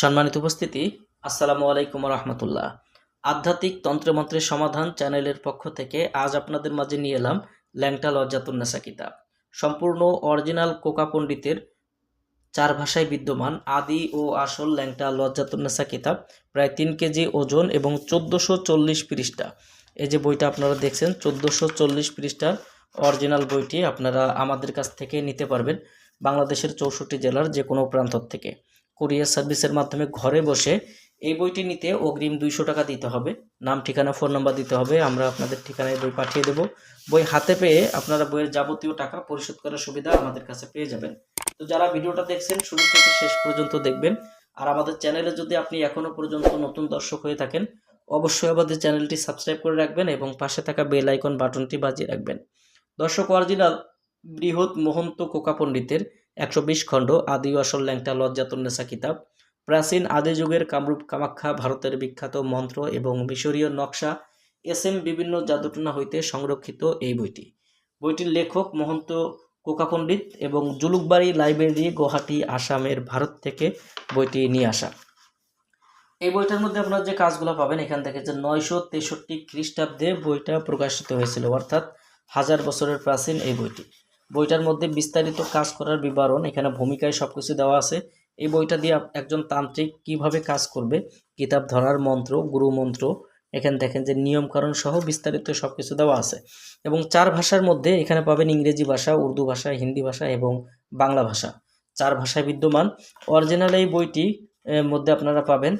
সম্মানিত উপস্থিতি, আসসালামু আলাইকুম রহমতুল্লাহ আধ্যাত্মিক তন্ত্রমন্ত্রের সমাধান চ্যানেলের পক্ষ থেকে আজ আপনাদের মাঝে নিয়ে এলাম ল্যাংটা লজ্জাতুন্নেসা কিতাব। সম্পূর্ণ অরিজিনাল কোকা পণ্ডিতের চার ভাষায় বিদ্যমান আদি ও আসল ল্যাংটা লজ্জাতুন্নেসা কিতাব, প্রায় তিন কেজি ওজন এবং চোদ্দোশো চল্লিশ পৃষ্ঠা। এই যে বইটা আপনারা দেখছেন, চোদ্দোশো চল্লিশ পৃষ্ঠার অরিজিনাল বইটি আপনারা আমাদের কাছ থেকে নিতে পারবেন বাংলাদেশের চৌষট্টি জেলার যে কোনো প্রান্ত থেকে। কুরিয়ার সার্ভিসের মাধ্যমে ঘরে বসে এই বইটি নিতে অগ্রিম দুইশো টাকা দিতে হবে। নাম, ঠিকানা, ফোন নাম্বার দিতে হবে। আমরা আপনাদের ঠিকানায় বই পাঠিয়ে দেব। বই হাতে পেয়ে আপনারা বইয়ের যাবতীয় টাকা পরিশোধ করার সুবিধা আমাদের কাছে পেয়ে যাবেন। তো যারা ভিডিওটা দেখছেন, শুরু থেকে শেষ পর্যন্ত দেখবেন। আর আমাদের চ্যানেলে যদি আপনি এখনও পর্যন্ত নতুন দর্শক হয়ে থাকেন, অবশ্যই আমাদের চ্যানেলটি সাবস্ক্রাইব করে রাখবেন এবং পাশে থাকা বেল আইকন বাটনটি বাজিয়ে রাখবেন। দর্শক অরিজিনাল বৃহৎ মহন্ত কোকা পণ্ডিতের একশো বিশ খণ্ড আদি আসল ল্যাংটা লজ্জাতুন্নেসা কিতাব। প্রাচীন আদি যুগের কামরূপ কামাখ্যা ভারতের বিখ্যাত মন্ত্র এবং মিশরীয় নকশা এস এম বিভিন্ন জাদুটনা হইতে সংরক্ষিত এই বইটি। বইটির লেখক মহন্ত কোকা পণ্ডিত এবং জুলুকবাড়ি লাইব্রেরি গুয়াহাটি আসামের ভারত থেকে বইটি নিয়ে আসা। এই বইটার মধ্যে আপনারা যে কাজগুলো পাবেন, এখান থেকে যে নয়শো তেষট্টি খ্রিস্টাব্দে বইটা প্রকাশিত হয়েছিল, অর্থাৎ হাজার বছরের প্রাচীন এই বইটি। বইটার মধ্যে বিস্তারিত কাজ করার বিবরণ, এখানে ভূমিকায় সব কিছু দেওয়া আছে। এই বইটা দিয়ে একজন তান্ত্রিক কীভাবে কাজ করবে? কিতাব, ধরার মন্ত্র, গুরু মন্ত্র, এখানে দেখেন যে নিয়মকানুন সহ বিস্তারিত সব কিছু দেওয়া আছে। এবং চার ভাষার মধ্যে এখানে পাবেন ইংরেজি ভাষা, উর্দু ভাষা, হিন্দি ভাষা এবং বাংলা ভাষা। চার ভাষায় বিদ্যমান। অরিজিনাল এই বইটি মধ্যে আপনারা পাবেন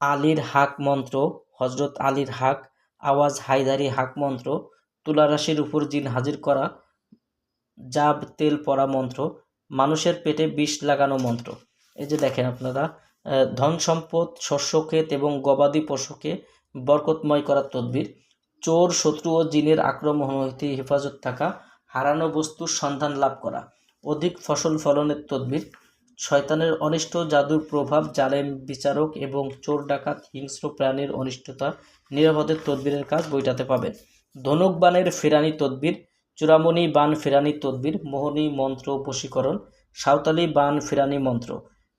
আলীর হাক মন্ত্র হজরত আলীর হাক, আওয়াজ হায়দারি হাক মন্ত্র তুলা রাশির উপর জিন হাজির করা জাব, তেল পরা মন্ত্র, মানুষের পেটে বিষ লাগানো মন্ত্র। এই যে দেখেন আপনারা ধন সম্পদ, শস্য ক্ষেত এবং গবাদি পশুকে বরকতময় করার তদবির, চোর, শত্রু ও জিনের আক্রমণ হইতে হেফাজত থাকা, হারানো বস্তুর সন্ধান লাভ করা, অধিক ফসল ফলনের তদবির, শয়তানের অনিষ্ট, জাদুর প্রভাব, জালেম বিচারক এবং চোর ডাকাত, হিংস্র প্রাণীর অনিষ্টতা নিরাপদের তদবিরের কাজ বইটাতে পাবেন। ধনুক বানের ফেরানি তদবির চূড়ামণি বান ফেরানি তদবির, মোহনী মন্ত্র বশীকরণ সাঁওতালি বান ফেরানি মন্ত্র।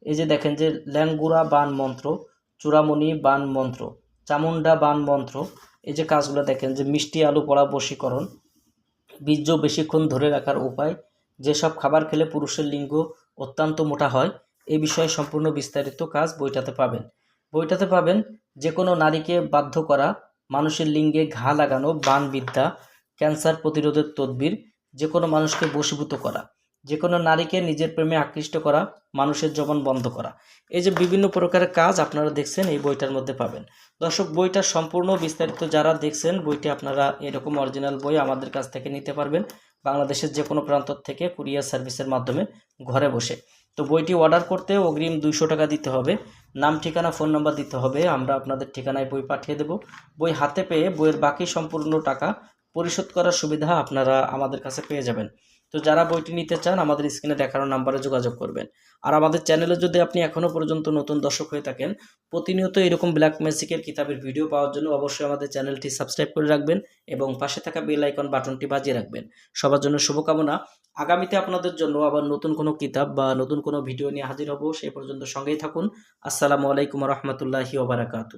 এই যে দেখেন যে ল্যাঙ্গুরা বান মন্ত্র, চূড়ামণি বান মন্ত্র চামুন্ডা বান মন্ত্র, এই যে কাজগুলো দেখেন যে মিষ্টি আলু পড়া বশীকরণ বীর্য বেশিক্ষণ ধরে রাখার উপায়, যেসব খাবার খেলে পুরুষের লিঙ্গ অত্যন্ত মোটা হয় এই বিষয়ে সম্পূর্ণ বিস্তারিত কাজ বইটাতে পাবেন। বইটাতে পাবেন যে কোনো নারীকে বাধ্য করা, মানুষের লিঙ্গে ঘা লাগানো বান বিদ্যা ক্যান্সার প্রতিরোধের তদবির যে কোনো মানুষকে বশীভূত করা যে কোনো নারীকে নিজের প্রেমে আকৃষ্ট করা, মানুষের জবান বন্ধ করা। এই যে বিভিন্ন প্রকারের কাজ আপনারা দেখছেন, এই বইটার মধ্যে পাবেন। দর্শক বইটার সম্পূর্ণ বিস্তারিত যারা দেখছেন, বইটি আপনারা এরকম অরিজিনাল বই আমাদের কাছ থেকে নিতে পারবেন, বাংলাদেশের যে কোনো প্রান্ত থেকে কুরিয়ার সার্ভিসের মাধ্যমে ঘরে বসে। তো বইটি অর্ডার করতে অগ্রিম দুইশো টাকা দিতে হবে, নাম, ঠিকানা ফোন নাম্বার দিতে হবে, আমরা আপনাদের ঠিকানায় বই পাঠিয়ে দেব। বই হাতে পেয়ে বইয়ের বাকি সম্পূর্ণ টাকা পরিশোধ করার সুবিধা আপনারা আমাদের কাছে পেয়ে যাবেন। তো যারা বইটি নিতে চান, আমাদের স্ক্রিনে দেখানো নাম্বারে যোগাযোগ করবেন। আর আমাদের চ্যানেলে যদি আপনি এখনও পর্যন্ত নতুন দর্শক হয়ে থাকেন, প্রতিনিয়ত এরকম ব্ল্যাক ম্যাজিকের কিতাবের ভিডিও পাওয়ার জন্য অবশ্যই আমাদের চ্যানেলটি সাবস্ক্রাইব করে রাখবেন এবং পাশে থাকা বেল আইকন বাটনটি বাজিয়ে রাখবেন। সবার জন্য শুভকামনা। আগামীতে আপনাদের জন্য আবার নতুন কোনো কিতাব বা নতুন কোনো ভিডিও নিয়ে হাজির হব সেই পর্যন্ত সঙ্গেই থাকুন। আসসালামু আলাইকুম রহমতুল্লাহি ওবরাকাতু